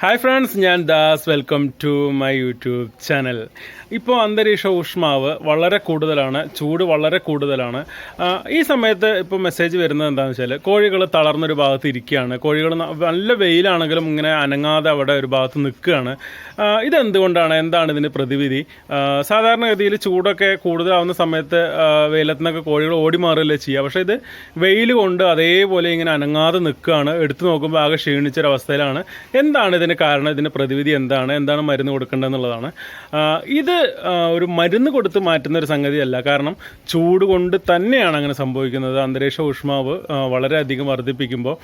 Hi friends ഞാൻ Das. Welcome to my YouTube channel ഇപ്പോൾ അന്തരീക്ഷ ഊഷ്മാവ് വളരെ കൂടുതലാണ് ചൂട് വളരെ കൂടുതലാണ്. ഈ സമയത്ത് ഇപ്പോൾ മെസ്സേജ് വരുന്നത് എന്താണെന്ന് വെച്ചാൽ കോഴികൾ തളർന്നൊരു ഭാഗത്ത് ഇരിക്കുകയാണ്. കോഴികൾ നല്ല വെയിലാണെങ്കിലും ഇങ്ങനെ അനങ്ങാതെ അവിടെ ഒരു ഭാഗത്ത് നിൽക്കുകയാണ്. ഇതെന്തുകൊണ്ടാണ്? എന്താണ് ഇതിന്റെ പ്രതിവിധി? സാധാരണഗതിയിൽ ചൂടൊക്കെ കൂടുതലാവുന്ന സമയത്ത് വെയിലത്തു വെയിലത്ത് നിന്നൊക്കെ കോഴികൾ ഓടി മാറുകയല്ലേ ചെയ്യുക. പക്ഷേ ഇത് വെയിൽ കൊണ്ട് അതേപോലെ ഇങ്ങനെ അനങ്ങാതെ നിൽക്കുകയാണ്. എടുത്തു നോക്കുമ്പോൾ ആകെ ക്ഷീണിച്ചൊരവസ്ഥയിലാണ്. എന്താണ് ഇതിന് കാരണം ഇതിന് പ്രതിവിധി എന്താണ് എന്താണ് മരുന്ന് കൊടുക്കേണ്ടതെന്നുള്ളതാണ്. ഇത് ഒരു മരുന്ന് കൊടുത്ത് മാറ്റുന്ന ഒരു സംഗതിയല്ല. കാരണം ചൂട് കൊണ്ട് തന്നെയാണ് അങ്ങനെ സംഭവിക്കുന്നത്. അന്തരീക്ഷ ഊഷ്മാവ് വളരെയധികം വർദ്ധിപ്പിക്കുമ്പോൾ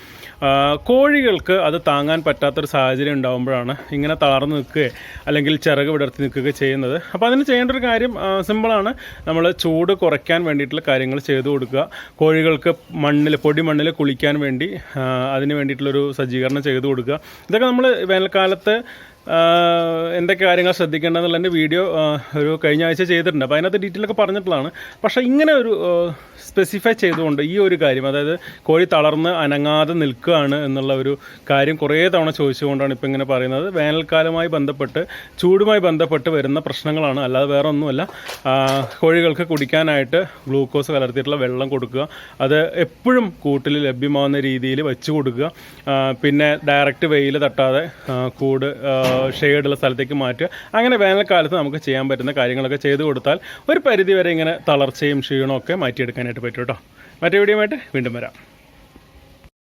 കോഴികൾക്ക് അത് താങ്ങാൻ പറ്റാത്തൊരു സാഹചര്യം ഉണ്ടാകുമ്പോഴാണ് ഇങ്ങനെ താർന്നു നിൽക്കുക അല്ലെങ്കിൽ ചിറക് വിടർത്തി നിൽക്കുക ചെയ്യുന്നത്. അപ്പോൾ അതിന് ചെയ്യേണ്ട ഒരു കാര്യം സിമ്പിളാണ്. നമ്മൾ ചൂട് കുറയ്ക്കാൻ വേണ്ടിയിട്ടുള്ള കാര്യങ്ങൾ ചെയ്തു കൊടുക്കുക. കോഴികൾക്ക് മണ്ണിൽ പൊടി മണ്ണിൽ കുളിക്കാൻ വേണ്ടി അതിന് വേണ്ടിയിട്ടുള്ളൊരു സജ്ജീകരണം ചെയ്തു കൊടുക്കുക. ഇതൊക്കെ നമ്മൾ വേനൽക്കാലത്ത് എന്തൊക്കെ കാര്യങ്ങൾ ശ്രദ്ധിക്കേണ്ടതെന്നുള്ള എന്റെ വീഡിയോ ഒരു കഴിഞ്ഞ ആഴ്ച ചെയ്തിട്ടുണ്ട്. അപ്പോൾ അതിനകത്ത് ഡീറ്റെയിൽ ഒക്കെ പറഞ്ഞിട്ടുള്ളതാണ്. പക്ഷേ ഇങ്ങനെ ഒരു സ്പെസിഫൈ ചെയ്തുകൊണ്ട് ഈ ഒരു കാര്യം അതായത് കോഴി തളർന്ന് അനങ്ങാതെ നിൽക്കുകയാണ് എന്നുള്ള ഒരു കാര്യം കുറേ തവണ ചോദിച്ചുകൊണ്ടാണ് ഇപ്പോൾ ഇങ്ങനെ പറയുന്നത്. വേനൽക്കാലമായി ബന്ധപ്പെട്ട് ചൂടുമായി ബന്ധപ്പെട്ട് വരുന്ന പ്രശ്നങ്ങളാണ്. അല്ലാതെ വേറെ ഒന്നുമല്ല കോഴികൾക്ക് കുടിക്കാനായിട്ട് ഗ്ലൂക്കോസ് കലർത്തിയിട്ടുള്ള വെള്ളം കൊടുക്കുക. അത് എപ്പോഴും കൂട്ടിൽ ലഭ്യമാവുന്ന രീതിയിൽ വെച്ച് കൊടുക്കുക. പിന്നെ ഡയറക്റ്റ് വെയിൽ തട്ടാതെ കൂട് ഷെയ്ഡുള്ള സ്ഥലത്തേക്ക് മാറ്റുക. അങ്ങനെ വേനൽക്കാലത്ത് നമുക്ക് ചെയ്യാൻ പറ്റുന്ന കാര്യങ്ങളൊക്കെ ചെയ്തു കൊടുത്താൽ ഒരു പരിധിവരെ ഇങ്ങനെ തളർച്ചയും ക്ഷീണമൊക്കെ മാറ്റിയെടുക്കാനായിട്ട് പറ്റും കേട്ടോ. മറ്റേ വീഡിയോ വീണ്ടും വരാം.